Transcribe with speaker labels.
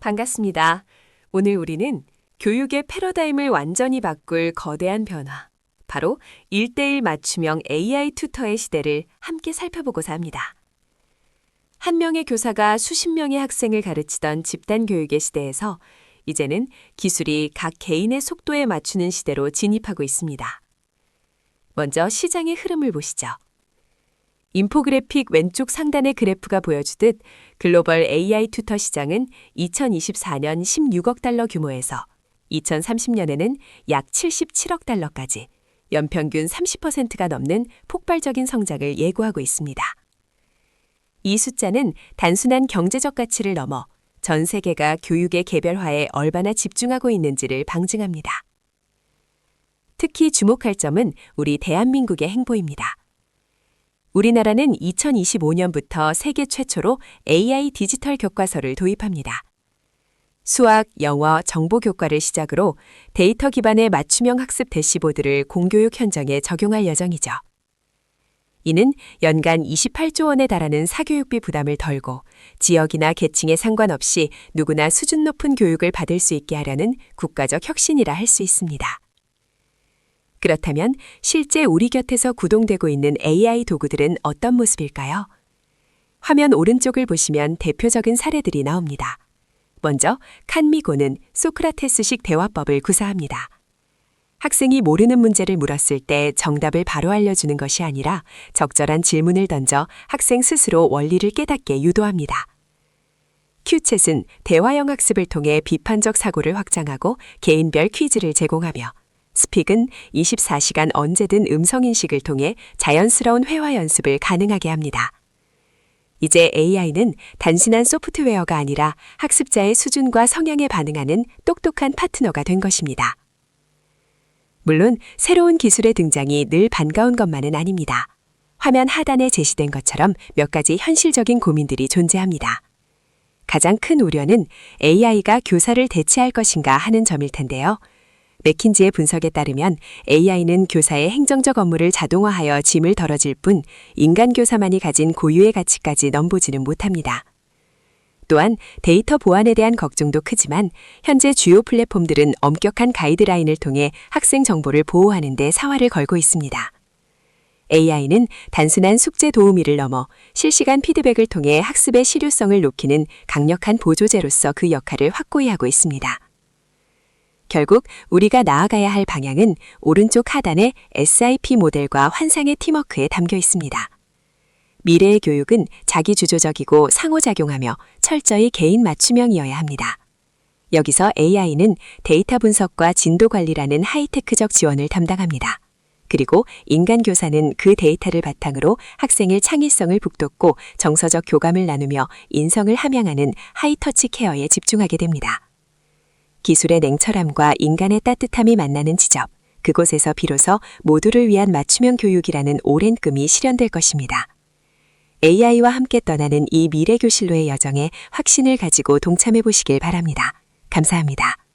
Speaker 1: 반갑습니다. 오늘 우리는 교육의 패러다임을 완전히 바꿀 거대한 변화, 바로 1대1 맞춤형 AI 튜터의 시대를 함께 살펴보고자 합니다. 한 명의 교사가 수십 명의 학생을 가르치던 집단 교육의 시대에서 이제는 기술이 각 개인의 속도에 맞추는 시대로 진입하고 있습니다. 먼저 시장의 흐름을 보시죠. 인포그래픽 왼쪽 상단의 그래프가 보여주듯 글로벌 AI 튜터 시장은 2024년 16억 달러 규모에서 2030년에는 약 77억 달러까지 연평균 30%가 넘는 폭발적인 성장을 예고하고 있습니다. 이 숫자는 단순한 경제적 가치를 넘어 전 세계가 교육의 개별화에 얼마나 집중하고 있는지를 방증합니다. 특히 주목할 점은 우리 대한민국의 행보입니다. 우리나라는 2025년부터 세계 최초로 AI 디지털 교과서를 도입합니다. 수학, 영어, 정보 교과를 시작으로 데이터 기반의 맞춤형 학습 대시보드를 공교육 현장에 적용할 예정이죠. 이는 연간 28조 원에 달하는 사교육비 부담을 덜고 지역이나 계층에 상관없이 누구나 수준 높은 교육을 받을 수 있게 하려는 국가적 혁신이라 할 수 있습니다. 그렇다면 실제 우리 곁에서 구동되고 있는 AI 도구들은 어떤 모습일까요? 화면 오른쪽을 보시면 대표적인 사례들이 나옵니다. 먼저 칸미고는 소크라테스식 대화법을 구사합니다. 학생이 모르는 문제를 물었을 때 정답을 바로 알려주는 것이 아니라 적절한 질문을 던져 학생 스스로 원리를 깨닫게 유도합니다. 큐챗은 대화형 학습을 통해 비판적 사고를 확장하고 개인별 퀴즈를 제공하며 스픽은 24시간 언제든 음성인식을 통해 자연스러운 회화 연습을 가능하게 합니다. 이제 AI는 단순한 소프트웨어가 아니라 학습자의 수준과 성향에 반응하는 똑똑한 파트너가 된 것입니다. 물론 새로운 기술의 등장이 늘 반가운 것만은 아닙니다. 화면 하단에 제시된 것처럼 몇 가지 현실적인 고민들이 존재합니다. 가장 큰 우려는 AI가 교사를 대체할 것인가 하는 점일 텐데요. 맥킨지의 분석에 따르면 AI는 교사의 행정적 업무를 자동화하여 짐을 덜어질 뿐 인간 교사만이 가진 고유의 가치까지 넘보지는 못합니다. 또한 데이터 보안에 대한 걱정도 크지만 현재 주요 플랫폼들은 엄격한 가이드라인을 통해 학생 정보를 보호하는 데 사활을 걸고 있습니다. AI는 단순한 숙제 도우미를 넘어 실시간 피드백을 통해 학습의 실효성을 높이는 강력한 보조제로서 그 역할을 확고히 하고 있습니다. 결국 우리가 나아가야 할 방향은 오른쪽 하단의 SIP 모델과 환상의 팀워크에 담겨 있습니다. 미래의 교육은 자기주도적이고 상호작용하며 철저히 개인 맞춤형이어야 합니다. 여기서 AI는 데이터 분석과 진도 관리라는 하이테크적 지원을 담당합니다. 그리고 인간 교사는 그 데이터를 바탕으로 학생의 창의성을 북돋고 정서적 교감을 나누며 인성을 함양하는 하이터치 케어에 집중하게 됩니다. 기술의 냉철함과 인간의 따뜻함이 만나는 지점, 그곳에서 비로소 모두를 위한 맞춤형 교육이라는 오랜 꿈이 실현될 것입니다. AI와 함께 떠나는 이 미래 교실로의 여정에 확신을 가지고 동참해 보시길 바랍니다. 감사합니다.